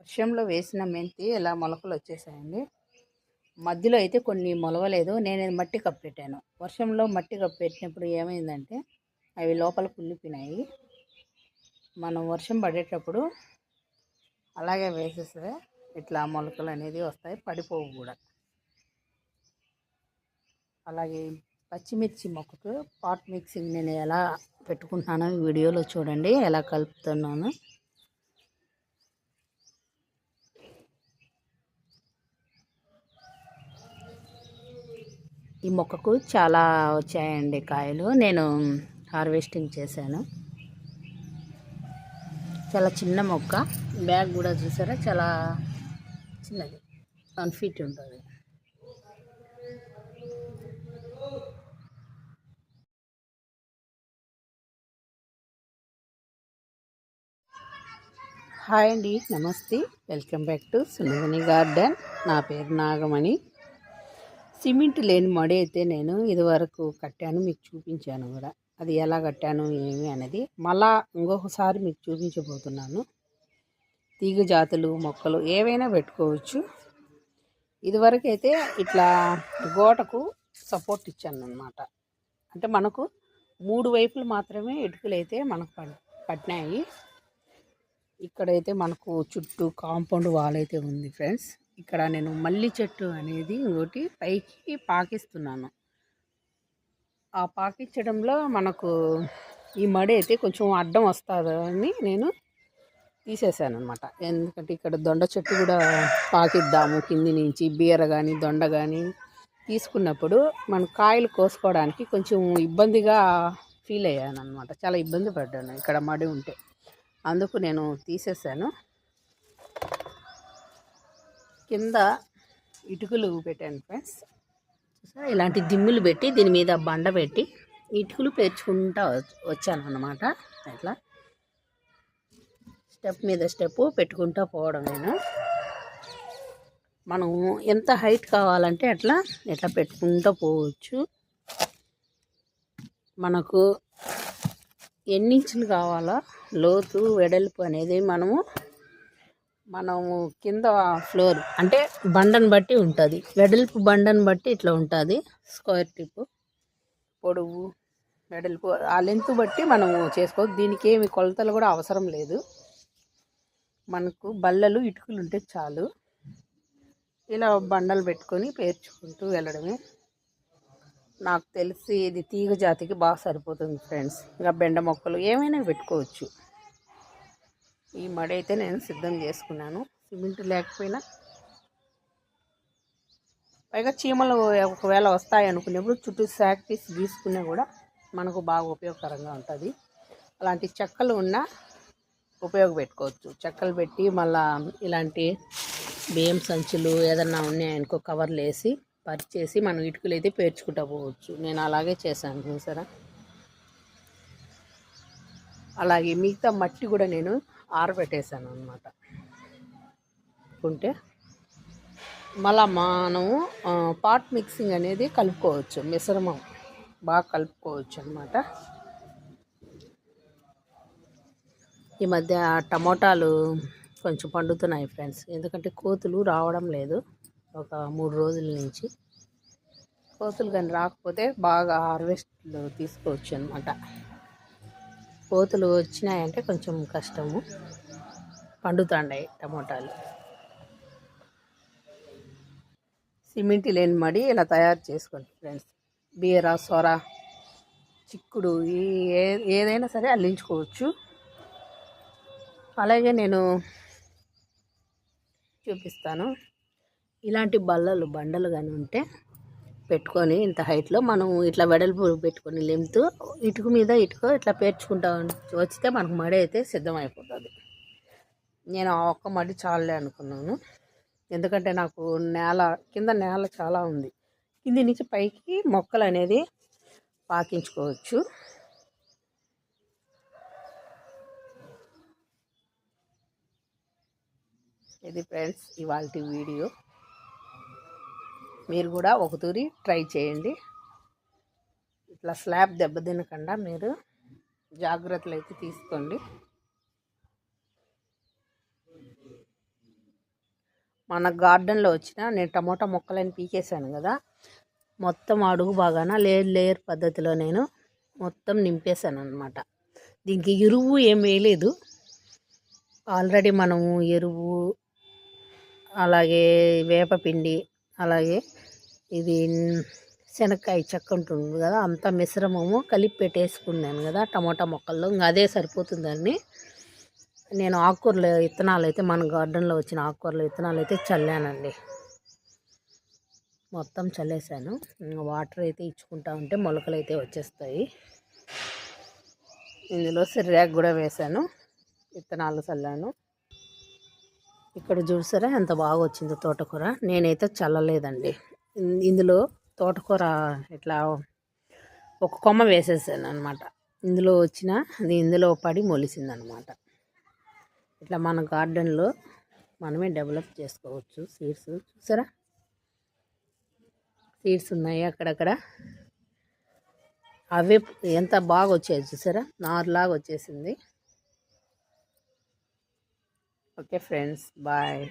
వర్షంలో వేసిన మెంతి ఇలా మొలకలు వచ్చేసాయండి. మధ్యలో అయితే కొన్ని మొలవలేదు. నేను మట్టి కప్పెట్టాను వర్షంలో మట్టి కప్పెట్టినప్పుడు ఏమైందంటే అవి లోపల కుళ్ళిపోయినాయి. మనం వర్షం పడేటప్పుడు అలాగే వేసేస్తే ఇట్లా మొలకలు అనేది వస్తాయి పడిపోవు కూడా. అలాగే పచ్చిమిర్చి మొక్కకు పాట్ మిక్సింగ్ నేను ఎలా పెట్టుకుంటున్నానో వీడియోలో చూడండి. ఎలా కలుపుతున్నాను. ఈ మొక్కకు చాలా వచ్చాయండి కాయలు. నేను హార్వెస్టింగ్ చేశాను. చాలా చిన్న మొక్క. బ్యాగ్ కూడా చూసారా? చాలా చిన్నది. వన్ ఫీట్ ఉంటుంది. హాయ్ అండి. నమస్తే. Welcome back to Sunandini garden. నా పేరు నాగమణి. సిమెంట్ లేని మడి అయితే నేను ఇదివరకు కట్టాను మీకు చూపించాను కూడా. అది ఎలా కట్టాను ఏమి అనేది మళ్ళా ఇంకొకసారి మీకు చూపించబోతున్నాను. తీగ జాతులు మొక్కలు ఏవైనా పెట్టుకోవచ్చు. ఇదివరకు అయితే ఇట్లా గోటకు సపోర్ట్ ఇచ్చాను అనమాట అంటే మనకు మూడు వైపులు మాత్రమే ఇటుకలు అయితే మనకు పట్టినాయి. ఇక్కడైతే మనకు చుట్టూ కాంపౌండ్ వాల్ అయితే ఉంది ఫ్రెండ్స్. ఇక్కడ నేను మల్లి చెట్టు అనేది ఇంకోటి పైకి పాకిస్తున్నాను. ఆ పాకించడంలో మనకు ఈ మడి అయితే కొంచెం అడ్డం వస్తుందని నేను తీసేసాను అనమాట ఎందుకంటే ఇక్కడ దొండ చెట్టు కూడా పాకిద్దాము కింది నుంచి బీర కానీ దొండ కానీ తీసుకున్నప్పుడు మనం కాయలు కోసుకోవడానికి కొంచెం ఇబ్బందిగా ఫీల్ అయ్యాను అనమాట చాలా ఇబ్బంది పడ్డాను ఇక్కడ మడి ఉంటే. అందుకు నేను తీసేసాను. కింద ఇటుకలు పెట్టాను ఫ్రెండ్స్ చూసారా? ఇలాంటి దిమ్ములు పెట్టి దీని మీద బండ పెట్టి ఇటుకలు పేర్చుకుంటా వచ్చాను అనమాట అట్లా స్టెప్ మీద స్టెప్ పెట్టుకుంటూ పోవడం నేను. మనం ఎంత హైట్ కావాలంటే అట్లా ఇట్లా పెట్టుకుంటూ పోవచ్చు. మనకు ఎన్ని ఇంచులు కావాలో? లోతు వెడల్పు అనేది మనము మనము కింద ఫ్లోర్ అంటే బండను బట్టి ఉంటుంది. వెడల్పు బండను బట్టి ఇట్లా ఉంటుంది. Square tip. పొడవు వెడల్పు ఆ లెంత్ బట్టి మనము చేసుకోవచ్చు. దీనికి ఏమి కొలతలు కూడా అవసరం లేదు. మనకు బల్లలు ఇటుకలు ఉంటే చాలు. ఇలా బండలు పెట్టుకొని పేర్చుకుంటూ వెళ్ళడమే. నాకు తెలిసి ఇది తీగ జాతికి బాగా సరిపోతుంది ఫ్రెండ్స్. ఇంకా బెండ మొక్కలు ఏమైనా పెట్టుకోవచ్చు. ఈ మడి అయితే నేను సిద్ధం చేసుకున్నాను. సిమెంట్ లేకపోయినా. పైగా చీమలు ఒకవేళ వస్తాయి అనుకునేప్పుడు చుట్టూ శాక్టీస్ గీసుకున్నా కూడా మనకు బాగా ఉపయోగకరంగా ఉంటుంది. అలాంటి చెక్కలు ఉన్నా ఉపయోగపెట్టుకోవచ్చు. చెక్కలు పెట్టి మళ్ళా ఇలాంటి బియ్యం సంచులు ఏదన్నా ఉన్నాయనుకో కవర్లు వేసి పరిచేసి మనం ఇటుకలు అయితే పేర్చుకుంటా పోవచ్చు. నేను అలాగే చేశాను చూసారా? అలాగే మిగతా మట్టి కూడా నేను ఆరబెట్టేశాను అనమాట ఉంటే మళ్ళా మనము పాట్ మిక్సింగ్ అనేది కలుపుకోవచ్చు మిశ్రమం బాగా కలుపుకోవచ్చు అనమాట ఈ మధ్య టమోటాలు కొంచెం పండుతున్నాయి ఫ్రెండ్స్. ఎందుకంటే కోతులు రావడం లేదు ఒక మూడు రోజుల నుంచి. కోతులు కానీ రాకపోతే బాగా హార్వెస్ట్లు తీసుకోవచ్చు అనమాట కోతులు వచ్చినాయంటే కొంచెం కష్టము. పండుతాండాయి టమోటాలు. సిమెంట్ లేని మడి ఇలా తయారు చేసుకోండి ఫ్రెండ్స్. బీర సొర చిక్కుడు ఈ ఏదైనా సరే అల్లించుకోవచ్చు. అలాగే నేను చూపిస్తాను. ఇలాంటి బల్లలు బండలు కానీ ఉంటే పెట్టుకొని ఇంత హైట్లో మనం ఇట్లా వెడల్పు పెట్టుకొని లెంత్ ఇటుక మీద ఇటుక ఇట్లా పేర్చుకుంటా వచ్చితే మనకు మడి అయితే సిద్ధమైపోతుంది. నేను ఆ ఒక్క మడి చాలే అనుకున్నాను. ఎందుకంటే నాకు నేల కింద నేల చాలా ఉంది. కింది నుంచి పైకి మొక్కలు అనేది పాకించుకోవచ్చు. ఇది ఫ్రెండ్స్ ఇవాళ వీడియో. మీరు కూడా ఒక తూరి ట్రై చేయండి. ఇట్లా స్లాబ్ దెబ్బతినకుండా మీరు జాగ్రత్తలు అయితే తీసుకోండి. మన గార్డెన్లో వచ్చిన నేను టమోటా మొక్కలని పీకేశాను కదా మొత్తం అడుగు బాగాన లేయర్ లేయర్ పద్ధతిలో నేను మొత్తం నింపేశాను అనమాట దీనికి ఎరువు ఏం వేయలేదు. ఆల్రెడీ మనము ఎరువు అలాగే వేపపిండి అలాగే ఇది శనక్కాయ చెక్క ఉంటుంది కదా అంతా మిశ్రమము కలిపి పెట్టేసుకున్నాను కదా టమోటా మొక్కల్లో ఇంకా అదే సరిపోతుందని నేను ఆకుకూరల విత్తనాలు అయితే మన గార్డెన్లో వచ్చిన ఆకుకూరల విత్తనాలు అయితే చల్లానండి. మొత్తం చల్లేసాను వాటర్ అయితే ఇచ్చుకుంటా ఉంటే మొలకలు అయితే వచ్చేస్తాయి. ఇందులో సిర్రాక్ కూడా వేసాను విత్తనాలు చల్లాను. ఇక్కడ చూసారా ఎంత బాగా వచ్చిందో తోటకూర. నేనైతే చల్లలేదండి. ఇందులో తోటకూర ఇట్లా ఒక కొమ్మ వేసేసాను అనమాట ఇందులో వచ్చిన అది ఇందులో పడి మొలిసింది అనమాట ఇట్లా మన గార్డెన్లో మనమే డెవలప్ చేసుకోవచ్చు. సీడ్స్ చూసారా? సీడ్స్ ఉన్నాయి అక్కడక్కడ. అవే ఎంత బాగా వచ్చాయి చూసారా? నారులాగా వచ్చేసింది a difference by